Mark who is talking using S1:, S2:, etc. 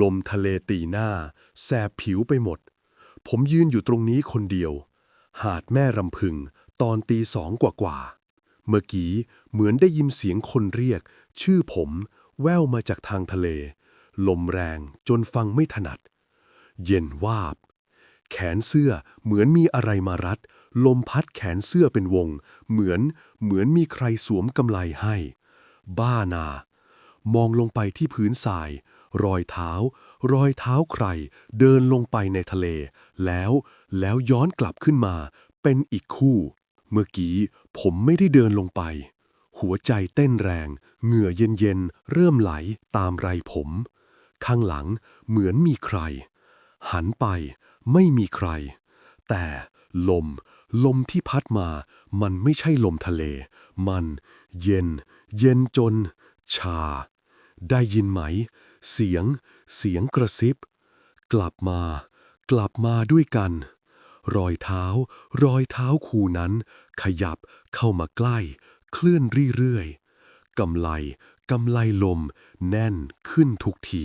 S1: ลมทะเลตีหน้า แสบผิวไปหมด ผมยืนอยู่ตรงนี้คนเดียว หาดแม่รำพึง ตอนตีสองกว่าๆ เมื่อกี้เหมือนได้ยินเสียงคนเรียก ชื่อผมแว่วมาจากทางทะเล ลมแรงจนฟังไม่ถนัด เย็นวาบ แขนเสื้อเหมือนมีอะไรมารัด ลมพัดแขนเสื้อเป็นวง เหมือนเหมือนมีใครสวมกำไลให้ บ้านา มองลงไปที่พื้นทราย รอยเท้า รอยเท้าใคร เดินลงไปในทะเล แล้วแล้วย้อนกลับขึ้นมา เป็นอีกคู่ เมื่อกี้ผมไม่ได้เดินลงไป หัวใจเต้นแรง เหงื่อเย็นๆ เริ่มไหลตามไรผม ข้างหลังเหมือนมีใคร หันไปไม่มีใคร แต่ลม ลมที่พัดมา มันไม่ใช่ลมทะเล มัน เย็น เย็นจน ชา ได้ยินไหม เสียง เสียงกระซิบ กลับมา กลับมาด้วยกัน รอยเท้า รอยเท้าคู่นั้น ขยับเข้ามาใกล้ เคลื่อนเรื่อยๆกำไลกำไลลม แน่นขึ้นทุกที